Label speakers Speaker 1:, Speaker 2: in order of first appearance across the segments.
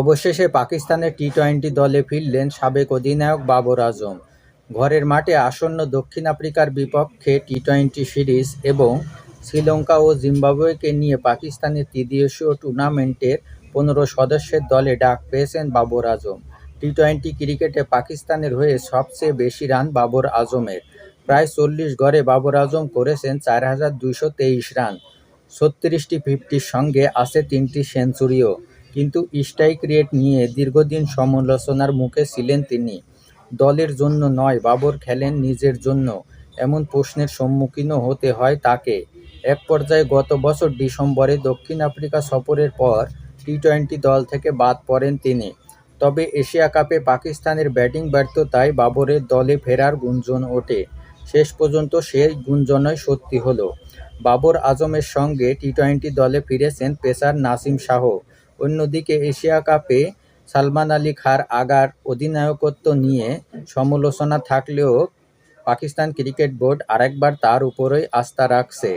Speaker 1: অবশেষে পাকিস্তানের T twenty দলে ফিরলেন সাবেক অধিনায়ক বাবর আজম। ঘরের মাঠে আসন্ন দক্ষিণ আফ্রিকার বিপক্ষে টি টোয়েন্টি সিরিজ এবং শ্রীলঙ্কা ও জিম্বাবুয়েকে নিয়ে পাকিস্তানের ত্রিদেশীয় টুর্নামেন্টের পনেরো সদস্যের দলে ডাক পেয়েছেন বাবর আজম। টি টোয়েন্টি ক্রিকেটে পাকিস্তানের হয়ে সবচেয়ে বেশি রান বাবর আজমের। প্রায় চল্লিশ গড়ে বাবর আজম করেছেন চার হাজার দুইশো তেইশ রান। ছত্রিশটি ফিফটির সঙ্গে আছে তিনটি সেঞ্চুরিও। কিন্তু স্ট্রাইক রেট নিয়ে দীর্ঘদিন সমালোচনার মুখে ছিলেন তিনি। দলের জন্য নয়, বাবর খেলেন নিজের জন্য। এমন প্রশ্নের সম্মুখীনও হতে হয় তাকে। এক পর্যায়ে গত বছর ডিসেম্বরে দক্ষিণ আফ্রিকা সফরের পর টি টোয়েন্টি দল থেকে বাদ পড়েন তিনি। তবে এশিয়া কাপে পাকিস্তানের ব্যাটিং ব্যর্থতায় বাবরের দলে ফেরার গুঞ্জন ওঠে। শেষ পর্যন্ত সেই গুঞ্জনই সত্যি হলো। বাবর আজমের সঙ্গে টি টোয়েন্টি দলে ফিরেছেন পেসার নাসিম শাহ। অন্যদিকে এশিয়া কাপে সালমান আলী খাঁর আগার অধিনায়কত্ব নিয়ে সমালোচনা থাকলেও পাকিস্তান ক্রিকেট বোর্ড আরেকবার তার উপরই আস্থা রাখছে।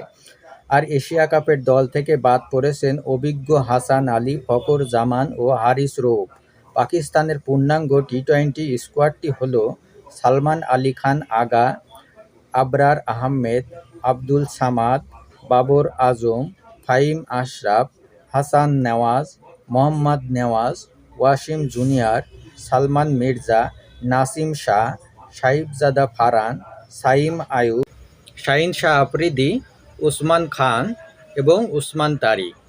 Speaker 1: আর এশিয়া কাপের দল থেকে বাদ পড়েছেন অভিজ্ঞ হাসান আলী ফকর জামান ও হারিস রৌফ। পাকিস্তানের পূর্ণাঙ্গ টি টোয়েন্টি স্কোয়াডটি হল সালমান আলী খান আগা, আবরার আহমেদ, আব্দুল সামাদ, বাবর আজম ফাইম আশরাফ, হাসান নেওয়াজ মোহাম্মদ নেওয়াজ, ওয়াসিম জুনিয়র, সালমান মির্জা, নাসিম শাহ, সাহিবজাদা ফারান সাইম আয়ুব, শাহিন শাহ আফ্রিদি, উসমান খান এবং উসমান তারিক।